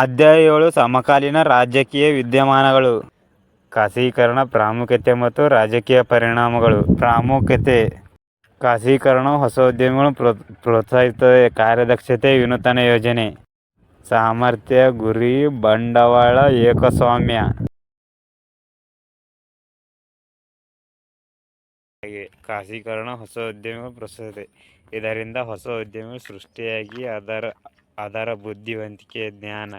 ಅಧ್ಯಾಯ ಏಳು ಸಮಕಾಲೀನ ರಾಜಕೀಯ ವಿದ್ಯಮಾನಗಳು ಖಾಸಗೀಕರಣ ಪ್ರಾಮುಖ್ಯತೆ ಮತ್ತು ರಾಜಕೀಯ ಪರಿಣಾಮಗಳು. ಪ್ರಾಮುಖ್ಯತೆ ಖಾಸಗೀಕರಣವು ಹೊಸ ಉದ್ಯಮಗಳನ್ನು ಪ್ರೋತ್ಸಾಹಿಸುತ್ತದೆ. ಕಾರ್ಯದಕ್ಷತೆ ವಿನೂತನ ಯೋಜನೆ ಸಾಮರ್ಥ್ಯ, ಗುರಿ, ಬಂಡವಾಳ, ಏಕಸ್ವಾಮ್ಯ. ಖಾಸಗೀಕರಣ ಹೊಸ ಉದ್ಯಮಗಳು ಪ್ರೋತ್ಸಾಹಿಸುತ್ತದೆ. ಇದರಿಂದ ಹೊಸ ಉದ್ಯಮಗಳು ಸೃಷ್ಟಿಯಾಗಿ ಅದರ ಬುದ್ಧಿವಂತಿಕೆ, ಜ್ಞಾನ,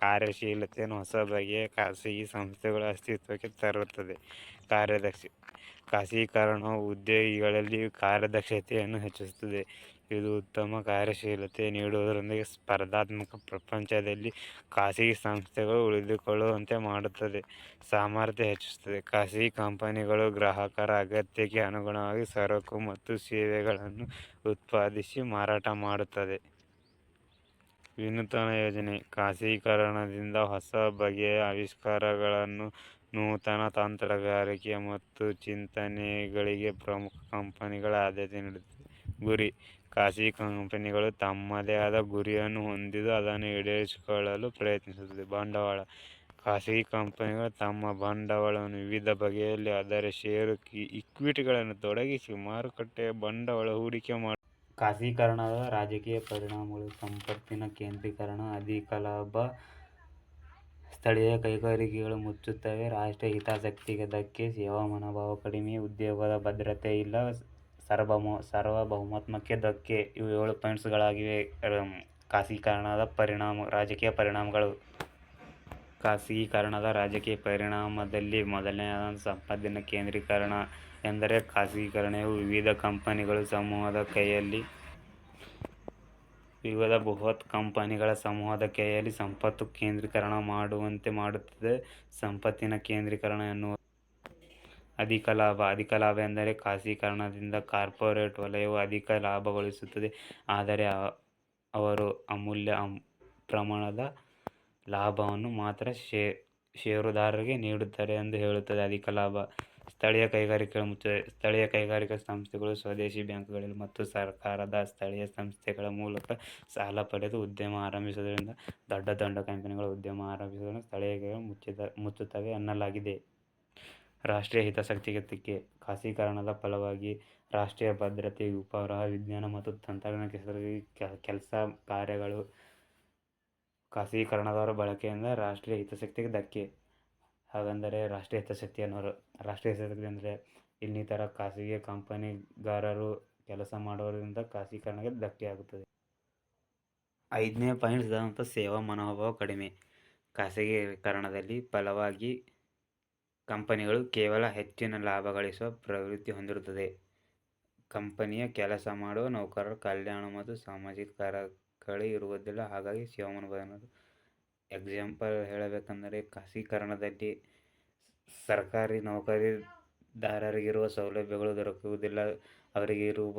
ಕಾರ್ಯಶೀಲತೆಯನ್ನು ಹೊಸ ಬಗೆಯ ಖಾಸಗಿ ಸಂಸ್ಥೆಗಳು ಅಸ್ತಿತ್ವಕ್ಕೆ ತರುತ್ತದೆ. ಕಾರ್ಯದಕ್ಷ ಖಾಸಗೀಕರಣವು ಉದ್ಯೋಗಿಗಳಲ್ಲಿ ಕಾರ್ಯದಕ್ಷತೆಯನ್ನು ಹೆಚ್ಚಿಸುತ್ತದೆ. ಇದು ಉತ್ತಮ ಕಾರ್ಯಶೀಲತೆ ನೀಡುವುದರೊಂದಿಗೆ ಸ್ಪರ್ಧಾತ್ಮಕ ಪ್ರಪಂಚದಲ್ಲಿ ಖಾಸಗಿ ಸಂಸ್ಥೆಗಳು ಉಳಿದುಕೊಳ್ಳುವಂತೆ ಮಾಡುತ್ತದೆ. ಸಾಮರ್ಥ್ಯ ಹೆಚ್ಚಿಸುತ್ತದೆ ಖಾಸಗಿ ಕಂಪನಿಗಳು ಗ್ರಾಹಕರ ಅಗತ್ಯಕ್ಕೆ ಅನುಗುಣವಾಗಿ ಸರಕು ಮತ್ತು ಸೇವೆಗಳನ್ನು ಉತ್ಪಾದಿಸಿ ಮಾರಾಟ ಮಾಡುತ್ತವೆ. ವಿನೂತನ ಯೋಜನೆ. ಖಾಸಗೀಕರಣದಿಂದ ಹೊಸ ಬಗೆಯ ಆವಿಷ್ಕಾರಗಳನ್ನು ನೂತನ ತಂತ್ರಗಾರಿಕೆ ಮತ್ತು ಚಿಂತನೆಗಳಿಗೆ ಪ್ರಮುಖ ಕಂಪನಿಗಳ ಆದ್ಯತೆ ನೀಡುತ್ತಿದೆ. ಗುರಿ. ಖಾಸಗಿ ಕಂಪನಿಗಳು ತಮ್ಮದೇ ಆದ ಗುರಿಯನ್ನು ಹೊಂದಿದ್ದು ಅದನ್ನು ಈಡೇರಿಸಿಕೊಳ್ಳಲು ಪ್ರಯತ್ನಿಸುತ್ತದೆ. ಬಂಡವಾಳ. ಖಾಸಗಿ ಕಂಪನಿಗಳು ತಮ್ಮ ಬಂಡವಾಳವನ್ನು ವಿವಿಧ ಬಗೆಯಲ್ಲಿ ಅದರ ಷೇರು, ಇಕ್ವಿಟಿಗಳನ್ನು ತೊಡಗಿಸಿ ಮಾರುಕಟ್ಟೆಯ ಬಂಡವಾಳ ಹೂಡಿಕೆ ಮಾಡುತ್ತವೆ. ಖಾಸಗೀಕರಣದ ರಾಜಕೀಯ ಪರಿಣಾಮಗಳು ಸಂಪತ್ತಿನ ಕೇಂದ್ರೀಕರಣ, ಅಧಿಕ ಲಾಭ, ಸ್ಥಳೀಯ ಕೈಗಾರಿಕೆಗಳು ಮುಚ್ಚುತ್ತವೆ, ರಾಷ್ಟ್ರೀಯ ಹಿತಾಸಕ್ತಿಗೆ ಧಕ್ಕೆ, ಸೇವಾ ಮನೋಭಾವ ಕಡಿಮೆ, ಉದ್ಯೋಗದ ಭದ್ರತೆ ಇಲ್ಲ, ಸಾರ್ವಭೌಮತ್ವಕ್ಕೆ ಧಕ್ಕೆ. ಇವು ಏಳು ಪಾಯಿಂಟ್ಸ್ ಗಳಾಗಿವೆ ಪರಿಣಾಮ ರಾಜಕೀಯ ಪರಿಣಾಮಗಳು. ಖಾಸಗೀಕರಣದ ರಾಜಕೀಯ ಪರಿಣಾಮದಲ್ಲಿ ಮೊದಲನೆಯದಾದ ಸಂಪತ್ತಿನ ಕೇಂದ್ರೀಕರಣ ಎಂದರೆ ಖಾಸಗೀಕರಣವು ವಿವಿಧ ಕಂಪನಿಗಳ ಬೃಹತ್ ಕಂಪನಿಗಳ ಸಮೂಹದ ಕೈಯಲ್ಲಿ ಸಂಪತ್ತು ಕೇಂದ್ರೀಕರಣ ಮಾಡುವಂತೆ ಮಾಡುತ್ತದೆ. ಸಂಪತ್ತಿನ ಕೇಂದ್ರೀಕರಣ ಎನ್ನುವ ಅಧಿಕ ಲಾಭ. ಅಧಿಕ ಲಾಭ ಎಂದರೆ ಖಾಸಗೀಕರಣದಿಂದ ಕಾರ್ಪೊರೇಟ್ ವಲಯವು ಅಧಿಕ ಲಾಭಗಳಿಸುತ್ತದೆ ಆದರೆ ಅವರು ಅಮೂಲ್ಯ ಪ್ರಮಾಣದ ಲಾಭವನ್ನು ಮಾತ್ರ ಷೇರುದಾರರಿಗೆ ನೀಡುತ್ತಾರೆ ಎಂದು ಹೇಳುತ್ತದೆ. ಅಧಿಕ ಲಾಭ ಸ್ಥಳೀಯ ಕೈಗಾರಿಕೆಗಳು ಮುಚ್ಚುತ್ತವೆ. ಸ್ಥಳೀಯ ಕೈಗಾರಿಕಾ ಸಂಸ್ಥೆಗಳು ಸ್ವದೇಶಿ ಬ್ಯಾಂಕ್ಗಳಲ್ಲಿ ಮತ್ತು ಸರ್ಕಾರದ ಸ್ಥಳೀಯ ಸಂಸ್ಥೆಗಳ ಮೂಲಕ ಸಾಲ ಪಡೆದು ಉದ್ಯಮ ಆರಂಭಿಸುವುದರಿಂದ ದೊಡ್ಡ ದೊಡ್ಡ ಕಂಪನಿಗಳು ಉದ್ಯಮ ಆರಂಭಿಸುವುದನ್ನು ಸ್ಥಳೀಯ ಕೈಗಾರಿಕೆಗಳು ಮುಚ್ಚುತ್ತವೆ ಎನ್ನಲಾಗಿದೆ. ರಾಷ್ಟ್ರೀಯ ಹಿತಾಸಕ್ತಿಗೆ ಖಾಸೀಕರಣದ ಫಲವಾಗಿ ರಾಷ್ಟ್ರೀಯ ಭದ್ರತೆ, ಉಪಗ್ರಹ ವಿಜ್ಞಾನ ಮತ್ತು ತಂತ್ರಜ್ಞಾನ ಕೆಲಸ ಕಾರ್ಯಗಳ ಖಾಸಗೀಕರಣದ ಬಳಕೆಯಿಂದ ರಾಷ್ಟ್ರೀಯ ಹಿತಾಸಕ್ತಿಗೆ ಧಕ್ಕೆ. ಹಾಗಂದರೆ ರಾಷ್ಟ್ರೀಯ ಹಿತಾಸಕ್ತಿ ಅಂದರೆ ಇನ್ನಿತರ ಖಾಸಗಿ ಕಂಪನಿಗಾರರು ಕೆಲಸ ಮಾಡುವುದರಿಂದ ಖಾಸಗೀಕರಣಕ್ಕೆ ಧಕ್ಕೆಯಾಗುತ್ತದೆ. ಐದನೇ ಪಾಯಿಂಟ್ ಸೇವಾ ಮನೋಭಾವ ಕಡಿಮೆ. ಖಾಸಗೀಕರಣದಲ್ಲಿ ಫಲವಾಗಿ ಕಂಪನಿಗಳು ಕೇವಲ ಹೆಚ್ಚಿನ ಲಾಭಗಳಿಸುವ ಪ್ರವೃತ್ತಿ ಹೊಂದಿರುತ್ತವೆ. ಕಂಪನಿಯ ಕೆಲಸ ಮಾಡುವ ನೌಕರರ ಕಲ್ಯಾಣ ಮತ್ತು ಸಾಮಾಜಿಕ ಕಾರ್ಯಗಳೇ ಇರುವುದಿಲ್ಲ. ಹಾಗಾಗಿ ಸೇವಾ ಅನ್ನೋದು ಎಕ್ಸಾಂಪಲ್ ಹೇಳಬೇಕಂದರೆ ಖಾಸೀಕರಣದಲ್ಲಿ ಸರ್ಕಾರಿ ನೌಕರಿದಾರರಿಗಿರುವ ಸೌಲಭ್ಯಗಳು ದೊರಕುವುದಿಲ್ಲ. ಅವರಿಗೆ ಇರುವ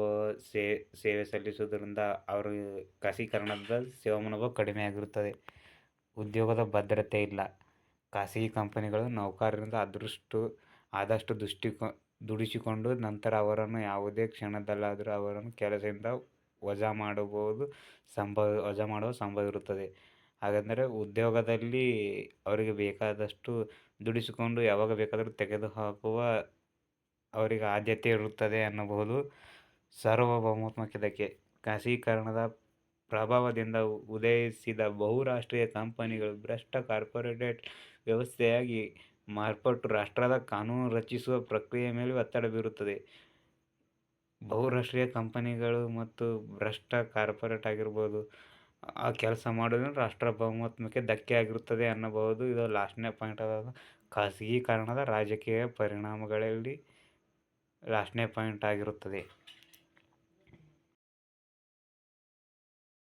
ಸೇ, ಸೇವೆ ಸಲ್ಲಿಸುವುದರಿಂದ ಅವರು ಖಾಸೀಕರಣದ ಸೇವಾ ಮನೋಭಾವ ಕಡಿಮೆಯಾಗಿರುತ್ತದೆ. ಉದ್ಯೋಗದ ಭದ್ರತೆ ಇಲ್ಲ. ಖಾಸಗಿ ಕಂಪನಿಗಳು ನೌಕರರಿಂದ ಅದೃಷ್ಟು, ಆದಷ್ಟು ದುಡಿಸಿಕೊಂಡು ನಂತರ ಅವರನ್ನು ಯಾವುದೇ ಕ್ಷಣದಲ್ಲಾದರೂ ಅವರನ್ನು ಕೆಲಸದಿಂದ ವಜಾ ಮಾಡಬಹುದು ಸಂಭವ ವಜಾ ಮಾಡುವ ಸಂಭವವಿರುತ್ತದೆ. ಹಾಗೆಂದರೆ ಉದ್ಯೋಗದಲ್ಲಿ ಅವರಿಗೆ ಬೇಕಾದಷ್ಟು ದುಡಿಸಿಕೊಂಡು ಯಾವಾಗ ಬೇಕಾದರೂ ತೆಗೆದುಹಾಕುವ ಅವರಿಗೆ ಆದ್ಯತೆ ಇರುತ್ತದೆ ಅನ್ನಬಹುದು ಸಾರ್ವಭೌಮತ್ವಕ್ಕೆ ಖಾಸೀಕರಣದ ಪ್ರಭಾವದಿಂದ ಉದಯಿಸಿದ ಬಹುರಾಷ್ಟ್ರೀಯ ಕಂಪನಿಗಳು ಭ್ರಷ್ಟ ಕಾರ್ಪೊರೇಟ್ ವ್ಯವಸ್ಥೆಯಾಗಿ ಮಾರ್ಪಟ್ಟು ರಾಷ್ಟ್ರದ ಕಾನೂನು ರಚಿಸುವ ಪ್ರಕ್ರಿಯೆ ಮೇಲೆ ಒತ್ತಡ ಬೀರುತ್ತದೆ ಬಹುರಾಷ್ಟ್ರೀಯ ಕಂಪನಿಗಳು ಮತ್ತು ಭ್ರಷ್ಟ ಕಾರ್ಪೊರೇಟ್ ಆಗಿರ್ಬೋದು, ಆ ಕೆಲಸ ಮಾಡೋದ್ರಿಂದ ರಾಷ್ಟ್ರ ಬಹುಮತಕ್ಕೆ ಧಕ್ಕೆ ಆಗಿರುತ್ತದೆ ಅನ್ನಬಹುದು ಇದು ಲಾಸ್ಟ್ನೇ ಪಾಯಿಂಟ್ ಖಾಸಗೀಕರಣದ ರಾಜಕೀಯ ಪರಿಣಾಮಗಳಲ್ಲಿ ಲಾಸ್ಟ್ನೇ ಪಾಯಿಂಟ್ ಆಗಿರುತ್ತದೆ.